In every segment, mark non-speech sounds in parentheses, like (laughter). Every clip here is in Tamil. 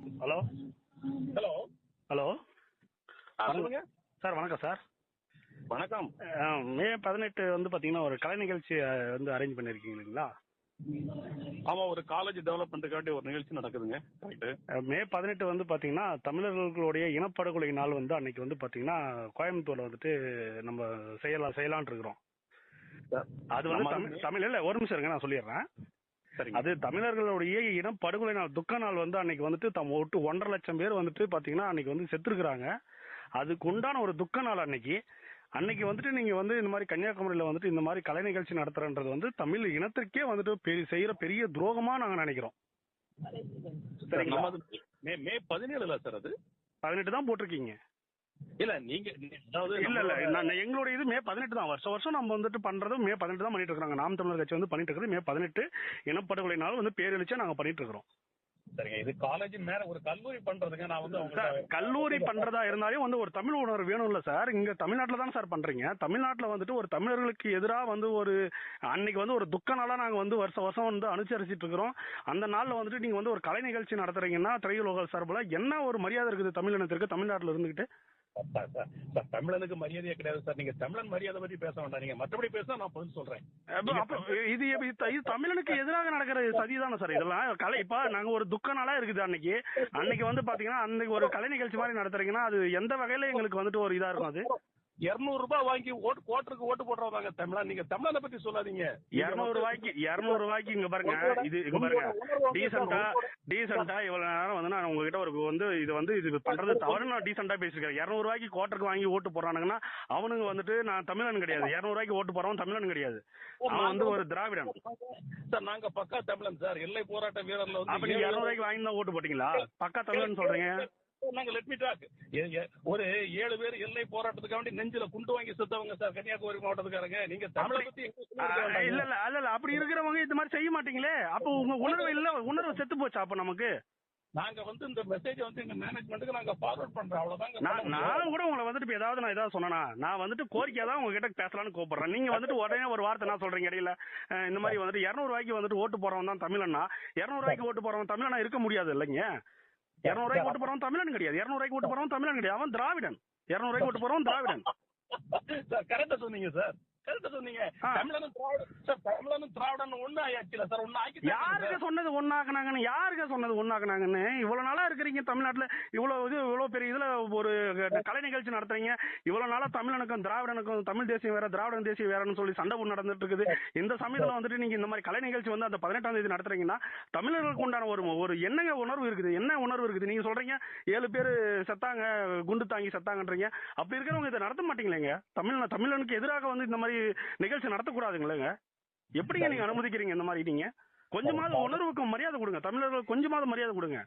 ஹலோ? ஹலோ? ஹலோ? சொல்லுங்க. சார் வணக்கம் சார். வணக்கம். மே பதினெட்டு வந்து பார்த்தீங்கன்னா ஒரு கலை நிகழ்ச்சி வந்து அரேஞ்ச் பண்ணியிருக்கீங்க இல்லைங்களா? ஆமா ஒரு காலேஜ் டெவலப்மெண்ட்டுக்காண்டி ஒரு நிகழ்ச்சி நடக்குதுங்க. கரெக்ட் மே பதினெட்டு வந்து பார்த்தீங்கன்னா தமிழர்களுடைய இனப்படுகொலை நாள் வந்து அன்னைக்கு வந்து பார்த்தீங்கன்னா கோயம்புத்தூர்ல வந்துட்டு நம்ம செய்யலாம் செய்யலாம்னு இருக்கிறோம். அது வந்து தமிழ் இல்ல ஒரு நிமிஷம் இருங்க நான் சொல்லிடுறேன். அது தமிழர்களுடைய இனம் படுகொலை நாள் துக்க நாள் வந்து அன்னைக்கு வந்துட்டு தம் ஒட்டு ஒன்றரை லட்சம் பேர் வந்துட்டு பாத்தீங்கன்னா அன்னைக்கு வந்து செத்துருக்குறாங்க. அதுக்கு உண்டான ஒரு துக்க நாள் அன்னைக்கு. அன்னைக்கு வந்துட்டு நீங்க வந்து இந்த மாதிரி கன்னியாகுமரியில வந்துட்டு இந்த மாதிரி கலை நிகழ்ச்சி நடத்துறன்றது வந்து தமிழ் இனத்திற்கே வந்துட்டு பெரிய செய்யற பெரிய துரோகமா நாங்க நினைக்கிறோம். மே பதினேழுல சார் அது? பதினெட்டு தான் போட்டிருக்கீங்க. இல்ல நீங்க இல்ல இல்ல எங்களுடைய இது மே பதினெட்டு தான். வருஷம் வருஷம் நம்ம வந்துட்டு பண்றது மே பதினெட்டு தான் பண்ணிட்டு இருக்காங்க நாம் தமிழர் கட்சி வந்து பண்ணிட்டு இருக்கிறது மே பதினெட்டு இனப்படுகொலை நாள் வந்து பேரெழுச்சா நாங்க பண்ணிட்டு இருக்கிறோம். சரிங்க. இது காலேஜ் மேல ஒரு கல்லூரி பண்றதுங்க நான் வந்து கல்லூரி பண்றதா இருந்தாலே வந்து ஒரு தமிழ் உணர்வு வேணும்ல சார். இங்க தமிழ்நாட்டுல தான் சார் பண்றீங்க? தமிழ்நாட்டுல வந்துட்டு ஒரு தமிழர்களுக்கு எதிராக வந்து ஒரு அன்னைக்கு வந்து ஒரு துக்க நாளா நாங்க வந்து வருஷம் வருஷம் வந்து அனுசரிச்சிட்டு இருக்கிறோம். அந்த நாள்ல வந்துட்டு நீங்க வந்து ஒரு கலை நிகழ்ச்சி நடத்துறீங்கன்னா திரையுலக சார்பில் என்ன ஒரு மரியாதை இருக்குது தமிழினத்திற்கு தமிழ்நாட்டுல இருந்துகிட்டு? சார், தமிழனுக்கு மரியாதையே கிடையாது சார். நீங்க தமிழன் மரியாதை பத்தி பேச வேண்டாம். நீங்க மற்றபடி பேச நான் பதில் சொல்றேன். இது தமிழனுக்கு எதிராக நடக்கிற சதி தானே சார்? இதெல்லாம் கலை இப்ப நாங்க ஒரு துக்க நாளா இருக்குது அன்னைக்கு. அன்னைக்கு வந்து பாத்தீங்கன்னா அன்னைக்கு ஒரு கலை நிகழ்ச்சி மாதிரி நடத்துறீங்கன்னா அது எந்த வகையில எங்களுக்கு வந்துட்டு ஒரு இதா இருக்கும் அது? இருநூறு ரூபாய் வாங்கி ஓட்டு கோட்டருக்கு ஓட்டு போடுறவங்க தமிழன் நீங்க தமிழனை பத்தி சொல்லாதீங்க. இருநூறு ரூபாய்க்கு இருநூறு ரூபாய்க்கு இங்க பாருங்க இது இங்க பாருங்க. டீசெண்டா டீசெண்டா இவ்வளவு நேரம் வந்து நான் உங்ககிட்ட ஒரு வந்து இது வந்து இது பண்றது தவறு நான் டீசெண்டா பேசிருக்கேன் இருநூறு ரூபாய்க்கு கோட்டருக்கு வாங்கி ஓட்டு போறானுங்கன்னா அவனுங்க வந்துட்டு நான் தமிழன் கிடையாது. இருநூறு ரூபாய்க்கு ஓட்டு போறவன் தமிழன் கிடையாது. அவன் வந்து ஒரு திராவிடன். சார் நாங்க பக்கா தமிழன் சார். எல்லை போராட்ட வீரர்ல அப்ப வந்து நீங்க இருநூறு ரூபாய்க்கு வாங்கி தான் ஓட்டு போட்டீங்களா? பக்கா தமிழன் சொல்றீங்க. நாங்க லெட் மீ டாக் ஒரு ஏழு பேர் எல்லை போராட்டத்துக்கு வேண்டி நெஞ்சில குண்டு வாங்கி செத்தவங்க சார் கன்னியாகுமரி மாவட்டத்துக்காரங்க. நீங்க தமிழை பத்தி. இல்ல இல்ல இல்ல இல்ல அப்படி இருக்கிறவங்க இந்த மாதிரி செய்ய மாட்டீங்களே. அப்ப உங்க உணர்வு இல்ல உணர்வு செத்து போச்சா அப்ப நமக்கு? நாங்க வந்து இந்த மெசேஜ் வந்து எங்க மேனேஜ்மெண்ட்டுக்கு நாங்க ஃபார்வர்ட் பண்றோம். அவ்வளவுதாங்க நான் கூட உங்களை வந்துட்டு ஏதாவது நான் ஏதாவது சொன்னா நான் வந்துட்டு கோரிக்கை தான் உங்ககிட்ட பேசலாம்னு கூப்பிடுறேன். நீங்க வந்துட்டு உடனே ஒரு வார்த்தை நான் சொல்றீங்க இடையில. இந்த மாதிரி வந்துட்டு இருநூறு ரூபாய்க்கு வந்துட்டு ஓட்டு போறவன் தான் தமிழன்னா இருநூறு ரூபாய்க்கு ஓட்டு போறவன் தமிழனா இருக்க முடியாது இல்லைங்க? இருநூறுவாய்க்கு ஓட்டு போறவன் தமிழன் கிடையாது. இருநூறுவாய்க்கு ஓட்டு போறவன் தமிழன் கிடையாது. அவன் திராவிடன். இருநூறுவாய்க்கு ஓட்டு போறவன் திராவிடன். சார் கரெக்டா சொன்னீங்க சார். கரெக்டா சொன்னீங்க. ஆ. தமிழனும் திராவிட சார் தமிழனும் திராவிடன் ஒண்ணு ஆயாச்சுல சார். ஒண்ணு ஆக்கி யாருக்க சொன்னது ஒன்னாக்குனாங்கன்னு யாருக்க சொன்னது ஒன்னாக்குனாங்கன்னு இவ்வளவு நாளா இருக்கிறீங்க தமிழ்நாட்டுல. இவ்வளவு இது இவ்வளவு பெரிய இதுல ஒரு கலை நிகழ்ச்சி நடத்துறீங்க. இவ்வளவு நாளா தமிழனுக்கும் திராவிடனுக்கும் தமிழ் தேசியம் வேற திராவிடன் தேசியம் வேறன்னு சொல்லி சண்டை நடந்துட்டு இருக்குது. இந்த சமயத்துல வந்துட்டு நீங்க இந்த மாதிரி கலை நிகழ்ச்சி வந்து அந்த பதினெட்டாம் தேதி நடத்துறீங்கன்னா தமிழர்களுக்கு உண்டான ஒரு ஒரு என்னங்க உணர்வு இருக்குது? என்ன உணர்வு இருக்குது? நீங்க சொல்றீங்க ஏழு பேர் செத்தாங்க குண்டு தாங்கி செத்தாங்கன்றீங்க. அப்படி இருக்கிறவங்க இதை நடத்த மாட்டீங்களேங்க? தமிழ் தமிழனுக்கு எதிராக வந்து இந்த மாதிரி நிகழ்ச்சி நடத்தக்கூடாதுங்களேங்க. எப்படிங்க நீங்க அனுமதிக்கிறீங்க இந்த மாதிரி நீங்க? கொஞ்சமாவது உணர்வுக்கு மரியாதை கொடுங்க. தமிழர்களுக்கு கொஞ்சமாவது மரியாதை கொடுங்க.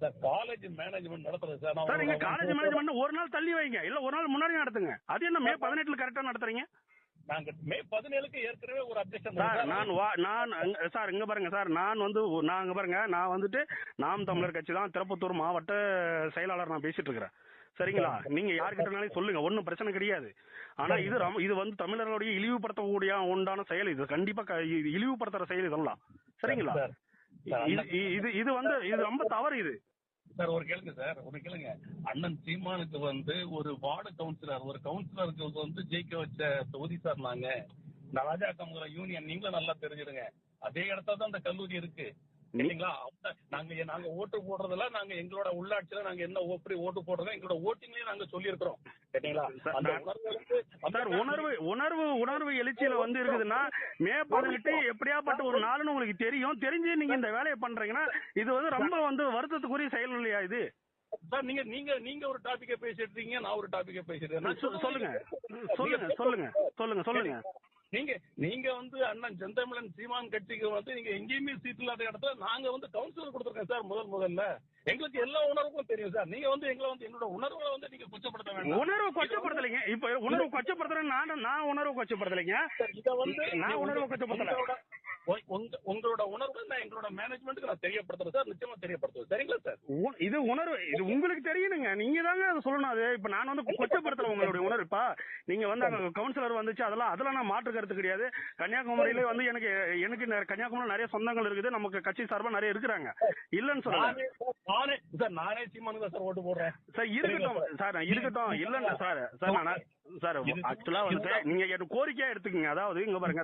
காலேஜ் மேனேஜ்மெண்ட் நடத்துறது சார். நான் சார் நீங்க உங்களை காலேஜ் வந்து- மேனேஜ்மெண்ட் ஒரு நாள் தள்ளி வைங்க. இல்ல ஒரு நாள் முன்னாடி நடத்துங்க. அது என்ன மே பதினெட்டுல கரெக்டா நடத்துறீங்க? நாங்க மே பதினேழுக்கு ஏற்கனவே ஒரு அப்ஜெக்ஷன் சார் நான் சார் இங்க பாருங்க சார். நான் வந்து நான் இங்க பாருங்க நான் வந்துட்டு நாம் தமிழர் கட்சி தான் திருப்பத்தூர் மாவட்ட செயலாளர் நான் பேசிட்டு இருக்கிறேன். சரிங்களா? நீங்க யாருக்கிட்டனாலும் சொல்லுங்க ஒன்றும் பிரச்சனை கிடையாது. ஆனா இது இது வந்து தமிழர்களுடைய இழிவுபடுத்தக்கூடிய உண்டான செயல் இது. கண்டிப்பா இழிவுபடுத்துற செயல் இதெல்லாம். சரிங்களா? சார், சார், இது இது வந்து இது ரொம்ப தவறு இது. சார் ஒரு கேளுங்க சார் ஒரு கேளுங்க. அண்ணன் சீமானுக்கு வந்து ஒரு வார்டு கவுன்சிலர் ஒரு கவுன்சிலருக்கு வந்து ஜெயிக்க வச்ச தொகுதி சார் நாங்க. இந்த ராஜா கமுகர யூனியன் நீங்களும் நல்லா தெரிஞ்சிருங்க அதே இடத்துல தான் இந்த கல்லூரி இருக்கு. இல்லைங்களா? நாங்க நாங்க ஓட்டு போடுறதுல நாங்க எங்களோட உள்ளாட்சியில நாங்க என்ன எப்படி ஓட்டு போடுறோம் எங்களோட ஓட்டிங்லயே நாங்க சொல்லியிருக்கிறோம். உணர்வு உணர்வு உணர்வு எழுச்சியில வந்து இருக்குதுன்னா மே பதினெட்டு எப்படியாப்பட்ட ஒரு நாளுன்னு உங்களுக்கு தெரியும். தெரிஞ்சு நீங்க இந்த வேலையை பண்றீங்கன்னா இது வந்து ரொம்ப வந்து வருத்தத்துக்குரிய செயல் இல்லையா இது? சார் நீங்க நீங்க நீங்க ஒரு டாபிக்க பேசிட்டு இருக்கீங்க நான் ஒரு டாபிக்க பேசிட்டு சொல்லுங்க. சொல்லுங்க சொல்லுங்க சொல்லுங்க சொல்லுங்க. நீங்க நீங்க வந்து அண்ணன் செந்தமிழன் சீமான் கட்சிக்கு வந்து நீங்க எங்கேயுமே சீட் இல்லாத இடத்துல நாங்க வந்து கவுன்சிலர் கொடுத்துருக்கோம் சார் முதல் முதல்ல. எங்களுக்கு எல்லா உணர்வுக்கும் தெரியும் சார். நீங்க வந்து எங்களை வந்து எங்களோட உணர்வுகளை வந்து நீங்க குச்சப்படுத்த வேண்டாம். உணர்வு கொச்சப்படுத்தலைங்க. இப்ப உணர்வு (laughs) கொச்சப்படுத்துறேன் நான் நான் உணர்வு கொச்சப்படுத்தலைங்க. இத வந்து நான் உணர்வு கொச்சப்படுத்தல. உங்களோட- உங்க- உங்க- உங்களோட உணர்வுகளை நான் எங்களோட மேனேஜ்மெண்ட்டுக்கு நான் தெரியப்படுத்துறேன் சார். நிச்சயமா தெரியப்படுத்துவேன். சரிங்களா சார்? இது உணர்வு இது உங்களுக்கு தெரியணுங்க நீங்க தாங்க அதை சொல்லணும். அது இப்ப நான் வந்து கொச்சப்படுத்தல உங்களுடைய உணர்வு. இப்ப நீங்க வந்து அங்க கவுன்சிலர் வந்துச்சு அதெல்லாம் அதெல்லாம் நான் மாற்று கருத்து கிடையாது. கன்னியாகுமரியில வந்து எனக்கு எனக்கு கன்னியாகுமரியில நிறைய சொந்தங்கள் இருக்குது. நமக்கு கட்சி சார்பா நிறைய இருக்கிறாங்க. இல்லன்னு நானே சார், நானே சீமானுக்கு சார் ஓட்டு போடுறேன். சார் இருக்கட்டும். சார்? இருக்கட்டும். இல்ல சார். சார் நான் சார் ஆக்சுவலா வந்து. நீங்க கோரிக்கையா எடுத்துக்கங்க. அதாவது இங்க பாருங்க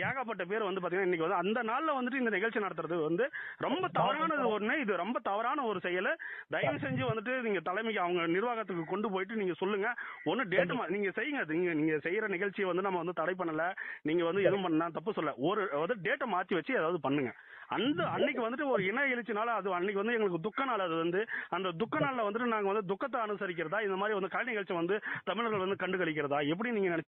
ஏகப்பட்ட பேர் வந்து பாத்தீங்கன்னா இன்னைக்கு வந்து அந்த நாள்ல வந்துட்டு இந்த நிகழ்ச்சி நடத்துறது வந்து ரொம்ப தவறானது ஒண்ணு. இது ரொம்ப தவறான ஒரு செயல். தயவு செஞ்சு வந்துட்டு நீங்க தலைமைக்கு அவங்க நிர்வாகத்துக்கு கொண்டு போயிட்டு நீங்க சொல்லுங்க. ஒண்ணு டேட் நீங்க செய்யுங்க. நீங்க நீங்க செய்யற நிகழ்ச்சியை வந்து நம்ம வந்து தடை பண்ணல. நீங்க வந்து எதுவும் பண்ணா தப்பு சொல்ல ஒரு வந்து டேட்டை மாத்தி வச்சு ஏதாவது பண்ணுங்க. அந்த அன்னைக்கு வந்துட்டு ஒரு இன எழுச்சினால அது அன்னைக்கு வந்து எங்களுக்கு துக்க நாள். அது வந்து அந்த துக்க நாள்ல வந்துட்டு நாங்க வந்து துக்கத்தை அனுசரிக்கிறதா? இந்த மாதிரி வந்து கலை நிகழ்ச்சி வந்து தமிழர்கள் வந்து கண்டு கழிக்கிறதா எப்படி நீங்க நினைச்சு